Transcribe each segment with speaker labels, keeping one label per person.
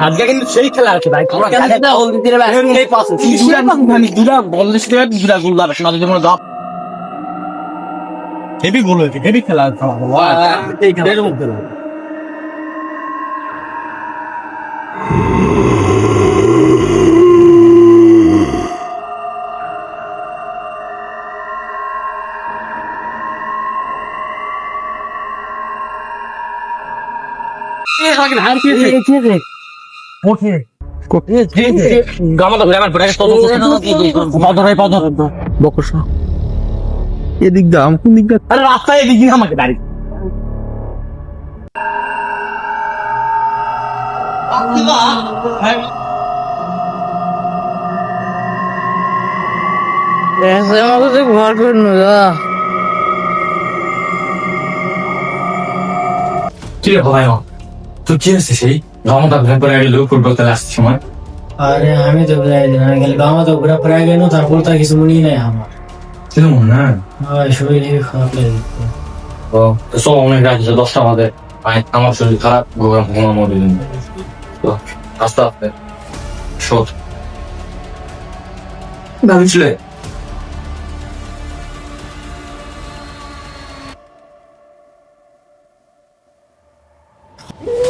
Speaker 1: আজকে কিন্তু সেই খেলা আছে ভাই এই পাস দুরা মানে দুরা বললে সেটা দুরা গোল দাও শোনা যদি মনে দাও হেভি গোল হয়েছে হেভি খেলা আছে এই খেলার মধ্যে গামাটা ঘুরে আমার ব্রেক পদর পদর বকস
Speaker 2: এদিক দা কোন দিক
Speaker 1: আরে রাস্তায় এদিকে আমাকে দাঁড়ি
Speaker 3: ঘর করে
Speaker 4: কি রে ভাই তুই কি হচ্ছে সেই গামটা ঘুরে পরে গেল ফুটবল খেলা আসছে সময়।
Speaker 5: আরে আমি তো বুঝাই দিন আমি গেলে গামা তো ঘুরে পড়ে গেল তারপর তো কিছু মনে নাই আমার।
Speaker 4: ছিল মনে না
Speaker 5: শরীর খারাপ লাগে। দেখতে।
Speaker 4: ও তো সব অনেক রাত হয়েছে দশটা আমাদের আমার শরীর খারাপ গোগ্রাম ঘুমার মধ্যে দিন তো আস্তে আস্তে শোধ। ভাবছিলে?
Speaker 1: ভাই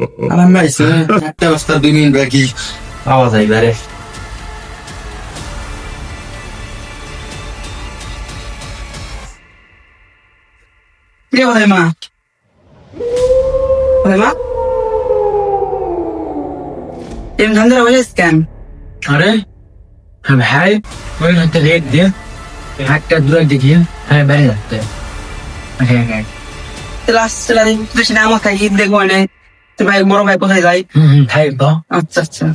Speaker 2: আরাম পাইছে চারটা পাঁচটা দুই মিনিট বাকি। আওয়াজ আইবারে
Speaker 3: কে ভাই মা ভাই মা এম ধান্দা বলে স্ক্যাম।
Speaker 5: আরে হ্যাঁ ভাই ওই একটা রেট দিয়ে একটা দূরে দেখিয়ে হ্যাঁ বেড়ে যাচ্ছে। হ্যাঁ হ্যাঁ।
Speaker 3: লাস্ট চলা সেটা আমার দেখব তুই ভাই বড় ভাই কোথায় যাই?
Speaker 5: ভাই তো।
Speaker 3: আচ্ছা আচ্ছা।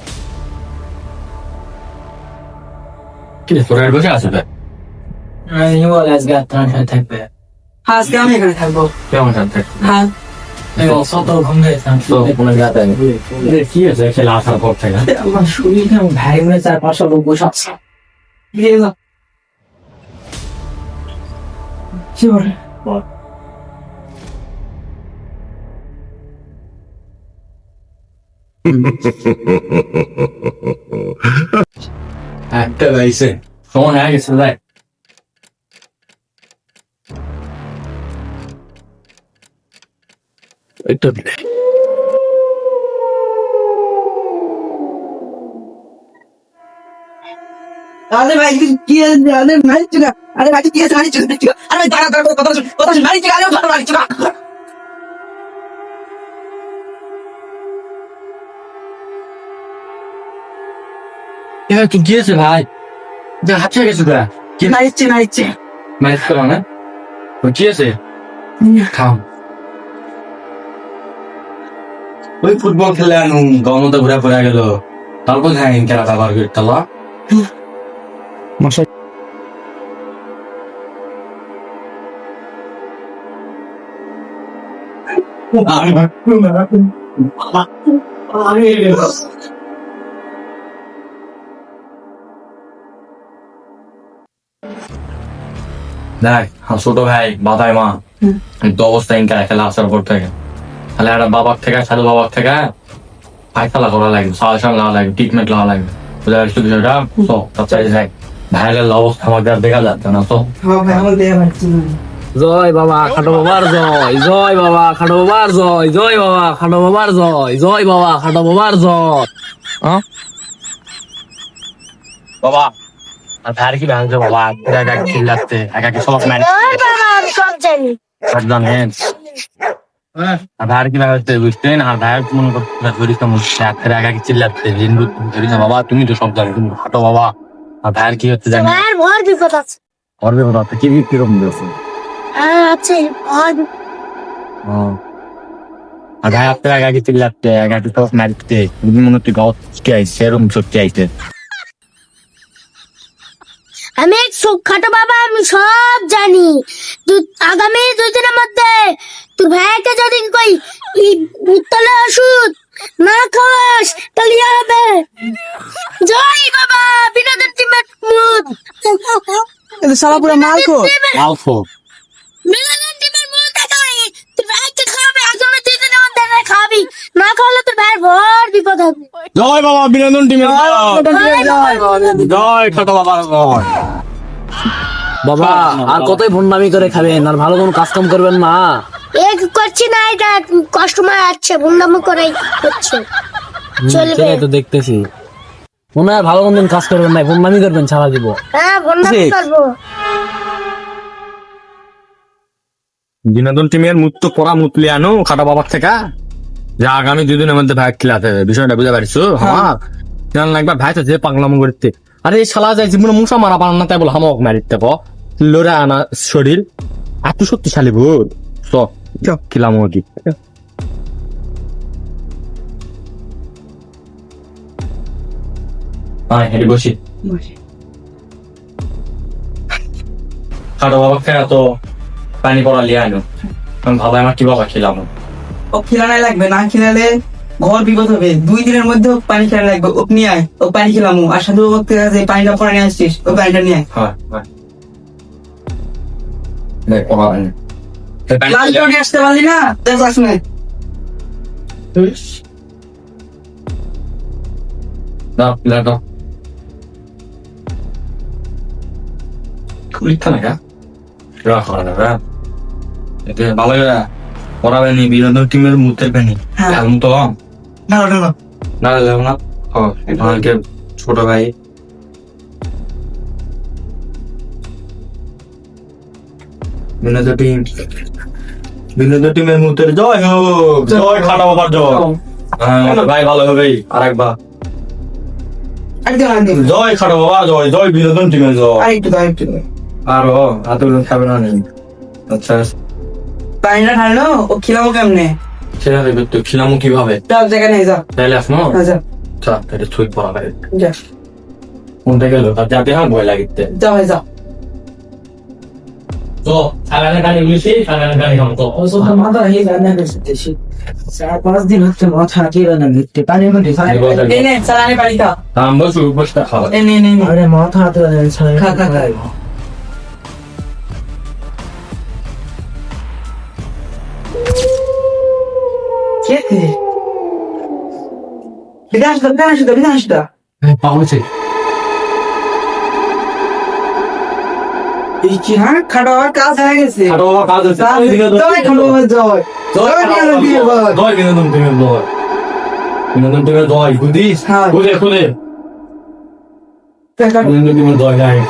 Speaker 4: বসে আছে বে
Speaker 5: আমি আজকে আপনার সাথে থাকবে?
Speaker 3: হ্যাঁ আজকে আমি এখানে থাকব।
Speaker 4: কেমন সাথে
Speaker 3: হ্যাঁ।
Speaker 4: কি আছে খেলা আসার পর থেকে?
Speaker 5: আমার শরীর কেমন? ভারী মনে চার পাঁচশো লোক বসে আছে কি বলে
Speaker 4: একটা গাইছে সময় হয়ে গেছে ভাই
Speaker 3: আরে ভাই কি আরে মারিছ না আরে ভাই কি আছে মারিছ না আরে ভাই দাঁড়া দাঁড়া কথা কথা শুন মারিছ আরে ভালো মারিছ না
Speaker 4: তুই গিয়েছে ভাই হাঁপিয়ে গেছে তোরা কি
Speaker 3: মারিছ মারিছ
Speaker 4: ম্যাচ করো না তো কি আছে খাও ওই ফুটবল খেলে আনু গমতে ঘুরে পড়ে গেল তারপর হ্যাঁ খেলাটা বার করে তালা
Speaker 2: মশাই
Speaker 4: দেখ ছোট ভাই বাদাই মা। তো অবস্থা ইনকা খেলা আসার পর থেকে। তাহলে একটা বাবার থেকে সাধু বাবার থেকে ফাইসালা করা লাগবে সাজেশন নেওয়া লাগবে ট্রিটমেন্ট নেওয়া লাগবে। বুঝতে পারছি বিষয়টা? তো তার দেখ ভাইয়ের অবস্থা আমাকে আর দেখা যাচ্ছে না তো।
Speaker 3: হ্যাঁ
Speaker 1: জয় বাবা খাটো বাবার জয় জয় বাবা খাটো বাবার জয় জয় বাবা খাটো বাবার জয় জয় বাবা খাটো বাবার জয়। হ্যাঁ? বাবা। আর কি ভাঙছে বাবা? একা একা চিল্লাচ্ছে একা কি সব ম্যানেজ
Speaker 4: একদম হ্যাঁ। আর ভাইয়ের কি ব্যাপার হচ্ছে বুঝতেন আর ভাইয়ের মনে করতে ধরিস একা কি চিল্লাচ্ছে হিন্দু বাবা তুমি তো সব জানো তুমি হাঁটো বাবা। আর ভাইয়ের কি হচ্ছে জানি
Speaker 6: ভর বিপদ আছে।
Speaker 4: করবে বাবা তো কি কীরকম
Speaker 6: হ্যাঁ আছে
Speaker 4: আর ভাই আপনার একা কি চিল্লাচ্ছে একা কি সব মারতে তুমি মনে হচ্ছে গাও কে আইছে সেরকম সত্যি আইছে।
Speaker 6: আমি এক খাটো বাবা আমি সব জানি। তুই আগামী দুই দিনের মধ্যে তুই ভাইকে যদি কই উত্তলে ওষুধ না খাওয়াস তাহলে হবে। জয় বাবা বিনোদন টিমের মুদ
Speaker 3: সারা পুরো মাল খো
Speaker 4: আলফো
Speaker 6: বিনোদন টিমের মুদ দেখাই তুই ভাইকে খাওয়াবে আগামী দুই দিনের মধ্যে না খাবি না খাওয়ালে তোর ভাইয়ের ভর বিপদ হবে।
Speaker 4: জয় বাবা বিনোদন টিমের জয় ছোট বাবা জয়।
Speaker 5: বাবা আর কতই ভন্ডামি করে খাবেন আর ভালো কোনো কাজ কাম করবেন না
Speaker 6: এ করছি না এটা কাস্টমার আসছে বন্দামো করাই হচ্ছে। চলবে।
Speaker 5: তো দেখতেছি। মনে হয় ভালো কোনো দিন কাজ করবেন না ভন্ডামি করবেন সারা দিব।
Speaker 6: হ্যাঁ
Speaker 5: ঠিক।
Speaker 6: করব।
Speaker 4: বিনোদন টিমের মুখ তো করা মুতলি আনো খাটা বাবার থেকে। যে আগামী দুদিনের মধ্যে ভাই খেলাতে হবে বিষয়টা বুঝতে পারিস আমার জান লাগবে ভাই তো যে পাগলাম করতে। আরে এই শালা যায় জীবনে মুসা মারা পারান না তাই বল হামক মারিতে ক লড়ে আনা শরীর। এত শক্তিশালী ভূত। চ খেলাম কি হ্যাঁ হেঁটে বসি। খাটো বাবা খেলা তো পানি পড়া লিয়ে আনো আমি ভালো আমার কি বাবা খেলাম।
Speaker 3: ও খিলানাই লাগবে না খিলালে ঘর বিপদ হবে। দুই দিনের মধ্যে পানি খেলা লাগবে। ও নিয়ে আয় ও পানি খেলামু। আর সাধু ভক্তের কাছে পানিটা পরে নিয়ে আসছিস ও পানিটা নিয়ে আয়।
Speaker 4: হয় দেখ পড়া আনি
Speaker 3: লাল করে আসতে পারলি না? দেখ আসুন
Speaker 4: দাও পিলা দাও খুলিতা না। রাখা না ভালো পড়াবে নি বিনোদন টিমের মুতের বেনি তো না যাব না। ও আমাকে ছোট ভাই। বিনোদন টিম। বিনোদন টিমের মুতের জয় হোক জয় খাটা বাবার জয়। হ্যাঁ ভাই ভালো হবেই আরেকবার। জয় খাটো বাবা জয় জয় বিনোদন টিমের জয়।
Speaker 3: আর
Speaker 4: এতগুলো খাবে না আচ্ছা।
Speaker 3: পানিটা ঢাললো ও খিলামো কেমনে?
Speaker 4: সেটা দেখবে তো খিলামু কীভাবে?
Speaker 3: যাও নেই যাও।
Speaker 4: তাহলে আসনো
Speaker 3: হ্যাঁ, যাও।
Speaker 4: আচ্ছা তাহলে ছুই পড়া
Speaker 3: যাও
Speaker 4: কোনটা গেল? তার যাতে আমার ভয় লাগিতে
Speaker 3: যাও ভাই যাও।
Speaker 4: তো সাগানে গাড়ি গুলিছি সাগানে গাড়ি কাম তো
Speaker 3: মাথা হয়ে করতেছি চার পাঁচ দিন হচ্ছে মাথা কি পানির মধ্যে এই নে খা
Speaker 4: বসু বসটা
Speaker 3: নে নে নে।
Speaker 5: আরে মাথা হাতে
Speaker 3: খা খা খা। কে রে? বিধান সুদা বিধান সুদা বিধান সুদা
Speaker 4: পাউছে
Speaker 3: এই কি হ্যাঁ খাটো হওয়ার কাজ হয়ে গেছে
Speaker 4: খাটো বাবা কাজ হচ্ছে
Speaker 3: কাজ জয় খাটো বাবা, জয় জয় বিনোদন দিয়ে বল।
Speaker 4: জয় বিনোদন টিমের জয় বিনোদন টিমের জয় বুঝিস। খুলে খুলে বিনোদন টিমের জয় গায়ে